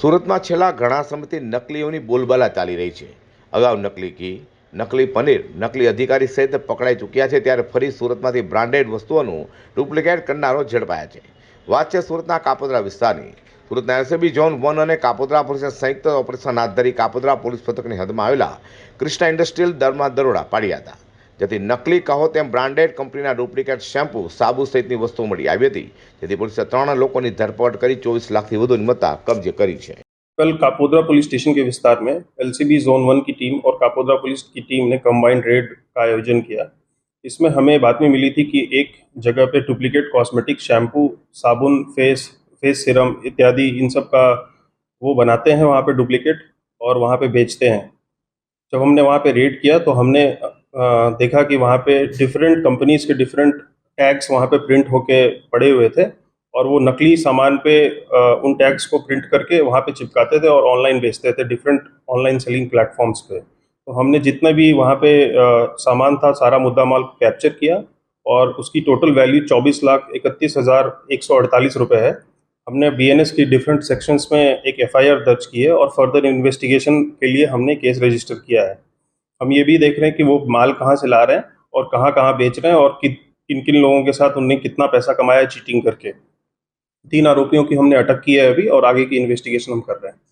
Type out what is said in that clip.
સુરતમાં છેલ્લા ઘણા સમયથી નકલીઓની બોલબાલા ચાલી રહી છે અગાઉ નકલી ઘી નકલી પનીર નકલી અધિકારી સહિત પકડાઈ ચૂક્યા છે ત્યારે ફરી સુરતમાંથી બ્રાન્ડેડ વસ્તુઓનું ડુપ્લિકેટ કરનારો ઝડપાયા છે વાત છે સુરતના કાપોદ્રા વિસ્તારની સુરતના એસએબી ઝોન વન અને કાપોદ્રા પોલીસે સંયુક્ત ઓપરેશન હાથ ધરી કાપોદ્રા પોલીસ પથકની હદમાં આવેલા કૃષ્ણા ઇન્ડસ્ટ્રીયલ દરમાં દરોડા પાડ્યા હતા જેથી નકલી કહો તે બ્રાન્ડેડ કંપનીના ડુપ્લિકેટ શેમ્પુ સાબુ સહિતની વસ્તુઓ મળી આવી હતી જેથી પોલીસે ત્રણ લોકોની ધરપકડ કરી 24 લાખથી વધુની મતા કબ્જે કરી છે કાપોદ્રા પોલીસ સ્ટેશન કે વિસ્તારમાં એલસીબી ઝોન 1 ની ટીમ ઓર કાપોદ્રા પોલીસની ટીમને કમ્બાઇન્ડ રેડ કા আয়োজন કિયા इसमें हमें बाद में मिली थी कि एक जगह पे डुप्लीकेट कॉस्मेटिक शैंपू સાબુ ફેસ ફેસ सीरम इत्यादि इन सब का वो बनाते हैं वहां पे डुप्लीकेट और वहां पे बेचते हैं जब हमने वहां पे रेड किया तो हमने देखा कि वहाँ पे डिफरेंट कंपनीज के डिफरेंट टैग्स वहाँ पे प्रिंट होके पड़े हुए थे और वो नकली सामान पे उन टैग्स को प्रिंट करके वहाँ पे चिपकाते थे और ऑनलाइन बेचते थे डिफरेंट ऑनलाइन सेलिंग प्लेटफॉर्म्स पे तो हमने जितना भी वहाँ पे सामान था सारा मुद्दा माल कैप्चर किया और उसकी टोटल वैल्यू चौबीस लाख इकतीस हज़ार एक सौ अड़तालीस रुपये है हमने बी एन एस की डिफरेंट सेक्शंस में एक एफ आई आर दर्ज की है और फर्दर इन्वेस्टिगेशन के लिए हमने केस रजिस्टर किया है हम ये भी देख रहे हैं कि वो माल कहाँ से ला रहे हैं और कहाँ कहाँ बेच रहे हैं और कि, किन किन लोगों के साथ उनने कितना पैसा कमाया चीटिंग करके तीन आरोपियों की हमने अटक की है अभी और आगे की इन्वेस्टिगेशन हम कर रहे हैं